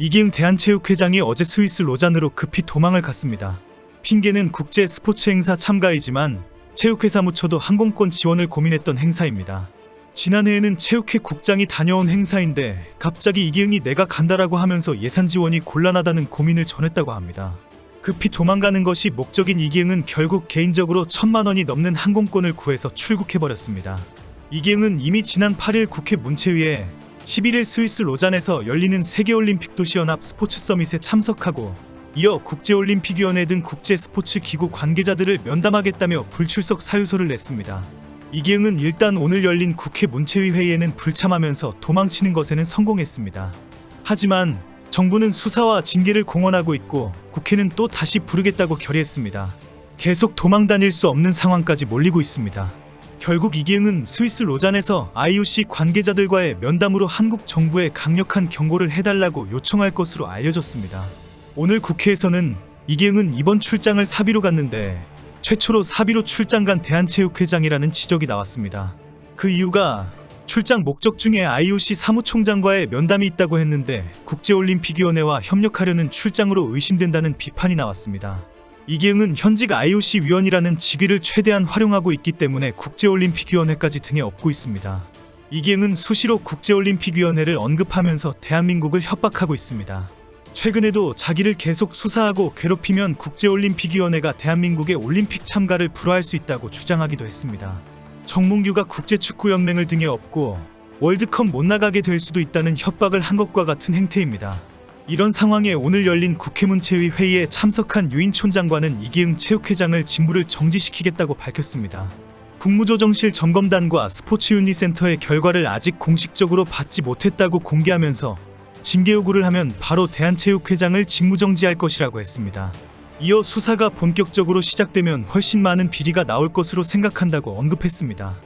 이기흥 대한체육회장이 어제 스위스 로잔으로 급히 도망을 갔습니다. 핑계는 국제 스포츠 행사 참가이지만 체육회 사무처도 항공권 지원을 고민했던 행사입니다. 지난해에는 체육회 국장이 다녀온 행사인데 갑자기 이기흥이 내가 간다라고 하면서 예산 지원이 곤란하다는 고민을 전했다고 합니다. 급히 도망가는 것이 목적인 이기흥은 결국 개인적으로 천만 원이 넘는 항공권을 구해서 출국해버렸습니다. 이기흥은 이미 지난 8일 국회 문체위에 11일 스위스 로잔에서 열리는 세계올림픽 도시연합 스포츠 서밋에 참석하고 이어 국제올림픽위원회 등 국제 스포츠 기구 관계자들을 면담하겠다며 불출석 사유서를 냈습니다. 이기흥은 일단 오늘 열린 국회 문체위 회의에는 불참하면서 도망치는 것에는 성공했습니다. 하지만 정부는 수사와 징계를 공언하고 있고 국회는 또 다시 부르겠다고 결의했습니다. 계속 도망 다닐 수 없는 상황까지 몰리고 있습니다. 결국 이기흥은 스위스 로잔에서 IOC 관계자들과의 면담으로 한국 정부에 강력한 경고를 해달라고 요청할 것으로 알려졌습니다. 오늘 국회에서는 이기흥은 이번 출장을 사비로 갔는데 최초로 사비로 출장 간 대한체육회장이라는 지적이 나왔습니다. 그 이유가 출장 목적 중에 IOC 사무총장과의 면담이 있다고 했는데 국제올림픽위원회와 협력하려는 출장으로 의심된다는 비판이 나왔습니다. 이기흥은 현직 IOC 위원이라는 직위를 최대한 활용하고 있기 때문에 국제올림픽위원회까지 등에 업고 있습니다. 이기흥은 수시로 국제올림픽위원회를 언급하면서 대한민국을 협박하고 있습니다. 최근에도 자기를 계속 수사하고 괴롭히면 국제올림픽위원회가 대한민국의 올림픽 참가를 불허할 수 있다고 주장하기도 했습니다. 정몽규가 국제축구연맹을 등에 업고 월드컵 못 나가게 될 수도 있다는 협박을 한 것과 같은 행태입니다. 이런 상황에 오늘 열린 국회문체위 회의에 참석한 유인 촌 장관은 이기흥 체육회장을 직무를 정지시키겠다고 밝혔습니다. 국무조정실 점검단과 스포츠윤리센터의 결과를 아직 공식적으로 받지 못했다고 공개하면서 징계 요구를 하면 바로 대한체육회장을 직무정지할 것이라고 했습니다. 이어 수사가 본격적으로 시작되면 훨씬 많은 비리가 나올 것으로 생각한다고 언급했습니다.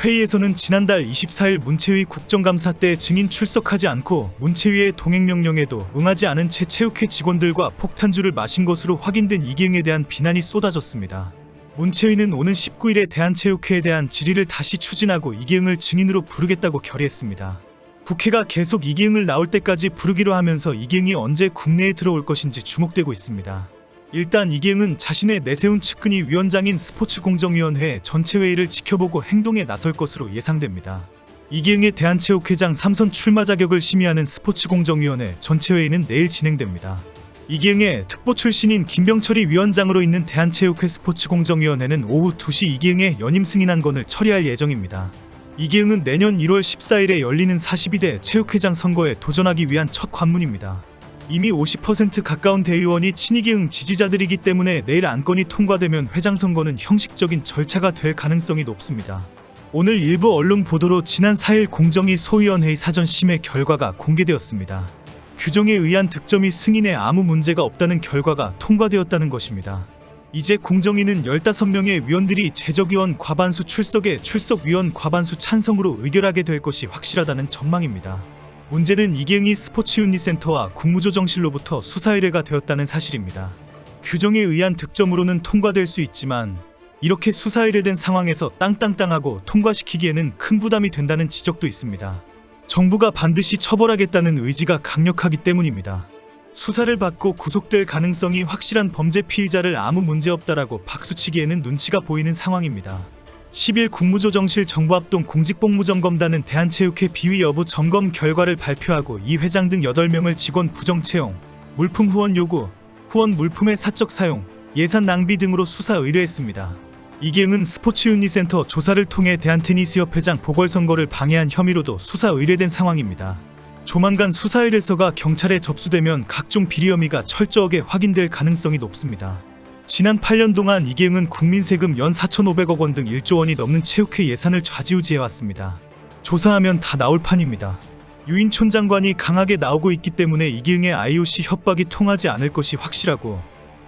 회의에서는 지난달 24일 문체위 국정감사 때 증인 출석하지 않고 문체위의 동행명령에도 응하지 않은 채 체육회 직원들과 폭탄주를 마신 것으로 확인된 이기흥에 대한 비난이 쏟아졌습니다. 문체위는 오는 19일에 대한체육회에 대한 질의를 다시 추진하고 이기흥을 증인으로 부르겠다고 결의했습니다. 국회가 계속 이기흥을 나올 때까지 부르기로 하면서 이기흥이 언제 국내에 들어올 것인지 주목되고 있습니다. 일단 이기흥은 자신의 내세운 측근이 위원장인 스포츠공정위원회 전체 회의를 지켜보고 행동에 나설 것으로 예상됩니다. 이기흥의 대한체육회장 3선 출마 자격을 심의하는 스포츠공정위원회 전체 회의는 내일 진행됩니다. 이기흥의 특보 출신인 김병철이 위원장으로 있는 대한체육회 스포츠공정위원회는 오후 2시 이기흥의 연임 승인안 건을 처리할 예정입니다. 이기흥은 내년 1월 14일에 열리는 42대 체육회장 선거에 도전하기 위한 첫 관문입니다. 이미 50% 가까운 대의원이 친이기흥 지지자들이기 때문에 내일 안건이 통과되면 회장 선거는 형식적인 절차가 될 가능성이 높습니다. 오늘 일부 언론 보도로 지난 4일 공정위 소위원회의 사전 심의 결과가 공개되었습니다. 규정에 의한 득점이 승인에 아무 문제가 없다는 결과가 통과되었다는 것입니다. 이제 공정위는 15명의 위원들이 제적위원 과반수 출석에 출석위원 과반수 찬성으로 의결하게 될 것이 확실하다는 전망입니다. 문제는 이기흥이 스포츠윤리센터와 국무조정실로부터 수사 의뢰가 되었다는 사실입니다. 규정에 의한 득점으로는 통과될 수 있지만 이렇게 수사 의뢰된 상황에서 땅땅땅하고 통과시키기에는 큰 부담이 된다는 지적도 있습니다. 정부가 반드시 처벌하겠다는 의지가 강력하기 때문입니다. 수사를 받고 구속될 가능성이 확실한 범죄 피의자를 아무 문제 없다라고 박수치기에는 눈치가 보이는 상황입니다. 10일 국무조정실 정부합동 공직복무점검단은 대한체육회 비위 여부 점검 결과를 발표하고 이 회장 등 8명을 직원 부정 채용, 물품 후원 요구, 후원 물품의 사적 사용, 예산 낭비 등으로 수사 의뢰했습니다. 이기흥은 스포츠윤리센터 조사를 통해 대한테니스협회장 보궐선거를 방해한 혐의로도 수사 의뢰된 상황입니다. 조만간 수사 의뢰서가 경찰에 접수되면 각종 비리 혐의가 철저하게 확인될 가능성이 높습니다. 지난 8년 동안 이기흥은 국민 세금 연 4,500억 원 등 1조 원이 넘는 체육회 예산을 좌지우지해왔습니다. 조사하면 다 나올 판입니다. 유인 촌 장관이 강하게 나오고 있기 때문에 이기흥의 IOC 협박이 통하지 않을 것이 확실하고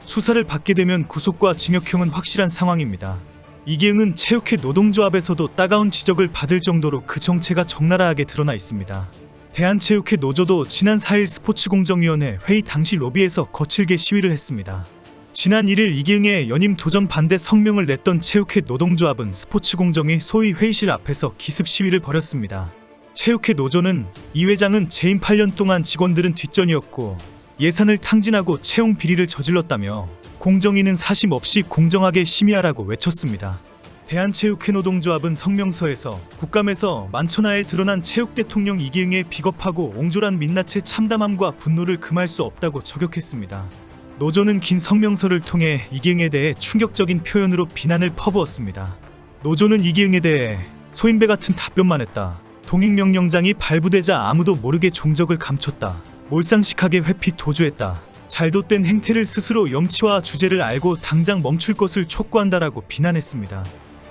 수사를 받게 되면 구속과 징역형은 확실한 상황입니다. 이기흥은 체육회 노동조합에서도 따가운 지적을 받을 정도로 그 정체가 적나라하게 드러나 있습니다. 대한체육회 노조도 지난 4일 스포츠공정위원회 회의 당시 로비에서 거칠게 시위를 했습니다. 지난 1일 이기흥의 연임 도전 반대 성명을 냈던 체육회 노동조합은 스포츠공정위 소위 회의실 앞에서 기습 시위를 벌였습니다. 체육회 노조는 이 회장은 재임 8년 동안 직원들은 뒷전이었고 예산을 탕진하고 채용 비리를 저질렀다며 공정위는 사심 없이 공정하게 심의하라고 외쳤습니다. 대한체육회 노동조합은 성명서에서 국감에서 만천하에 드러난 체육 대통령 이기응의 비겁하고 옹졸한 민낯의 참담함과 분노를 금할 수 없다고 저격했습니다. 노조는 긴 성명서를 통해 이기응에 대해 충격적인 표현으로 비난을 퍼부었습니다. 노조는 이기응에 대해 소인배 같은 답변만 했다. 동행명령장이 발부되자 아무도 모르게 종적을 감췄다. 몰상식하게 회피 도주했다. 잘못된 행태를 스스로 염치와 주제를 알고 당장 멈출 것을 촉구한다라고 비난했습니다.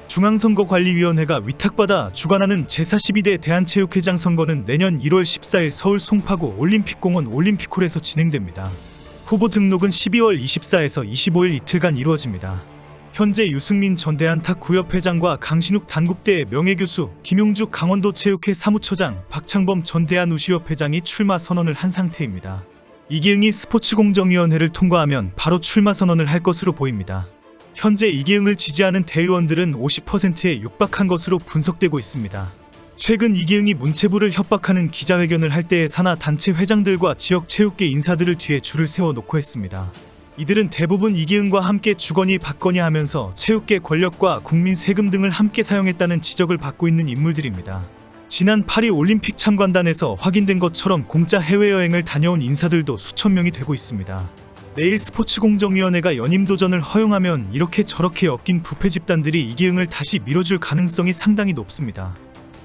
중앙선거관리위원회가 위탁받아 주관하는 제42대 대한체육회장 선거는 내년 1월 14일 서울 송파구 올림픽공원 올림픽홀에서 진행됩니다. 후보 등록은 12월 24에서 25일 이틀간 이루어집니다. 현재 유승민 전 대한 탁 구협 회장과 강신욱 단국대 명예교수, 김용주 강원도 체육회 사무처장, 박창범 전 대한 우시협 회장이 출마 선언을 한 상태입니다. 이기응이 스포츠공정위원회를 통과하면 바로 출마 선언을 할 것으로 보입니다. 현재 이기응을 지지하는 대의원들은 50%에 육박한 것으로 분석되고 있습니다. 최근 이기응이 문체부를 협박하는 기자회견을 할 때에 산하 단체 회장들과 지역 체육계 인사들을 뒤에 줄을 세워 놓고 했습니다. 이들은 대부분 이기응과 함께 주거니 받거니 하면서 체육계 권력과 국민 세금 등을 함께 사용했다는 지적을 받고 있는 인물들입니다. 지난 파리 올림픽 참관단에서 확인된 것처럼 공짜 해외여행을 다녀온 인사들도 수천 명이 되고 있습니다. 내일 스포츠공정위원회가 연임 도전을 허용하면 이렇게 저렇게 엮인 부패 집단들이 이기응을 다시 밀어줄 가능성이 상당히 높습니다.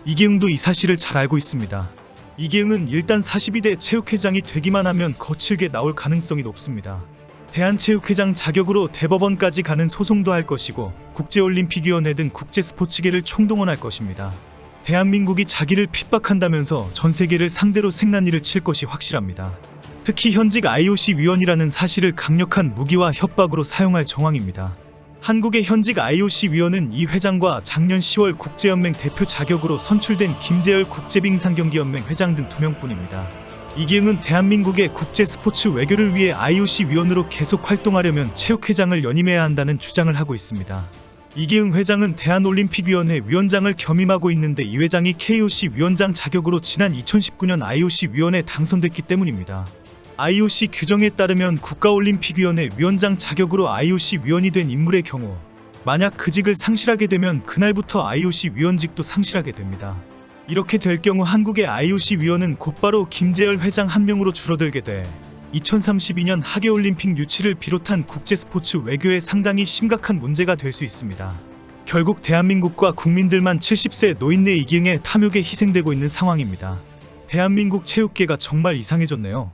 이기응도 이 사실을 잘 알고 있습니다. 이기응은 일단 42대 체육회장이 되기만 하면 거칠게 나올 가능성이 높습니다. 대한체육회장 자격으로 대법원까지 가는 소송도 할 것이고 국제올림픽위원회 등 국제스포츠계를 총동원할 것입니다. 대한민국이 자기를 핍박한다면서 전 세계를 상대로 생난이를 칠 것이 확실합니다. 특히 현직 IOC 위원이라는 사실을 강력한 무기와 협박으로 사용할 정황입니다. 한국의 현직 IOC 위원은 이 회장과 작년 10월 국제연맹 대표 자격으로 선출된 김재열 국제빙상경기연맹 회장 등 두 명뿐입니다. 이기응은 대한민국의 국제 스포츠 외교를 위해 IOC 위원으로 계속 활동하려면 체육회장을 연임해야 한다는 주장을 하고 있습니다. 이기응 회장은 대한올림픽위원회 위원장을 겸임하고 있는데 이 회장이 KOC 위원장 자격으로 지난 2019년 IOC 위원에 당선됐기 때문입니다. IOC 규정에 따르면 국가올림픽위원회 위원장 자격으로 IOC 위원이 된 인물의 경우 만약 그 직을 상실하게 되면 그날부터 IOC 위원직도 상실하게 됩니다. 이렇게 될 경우 한국의 IOC 위원은 곧바로 김재열 회장 한 명으로 줄어들게 돼 2032년 하계올림픽 유치를 비롯한 국제스포츠 외교에 상당히 심각한 문제가 될 수 있습니다. 결국 대한민국과 국민들만 70세 노인네 이기응의 탐욕에 희생되고 있는 상황입니다. 대한민국 체육계가 정말 이상해졌네요.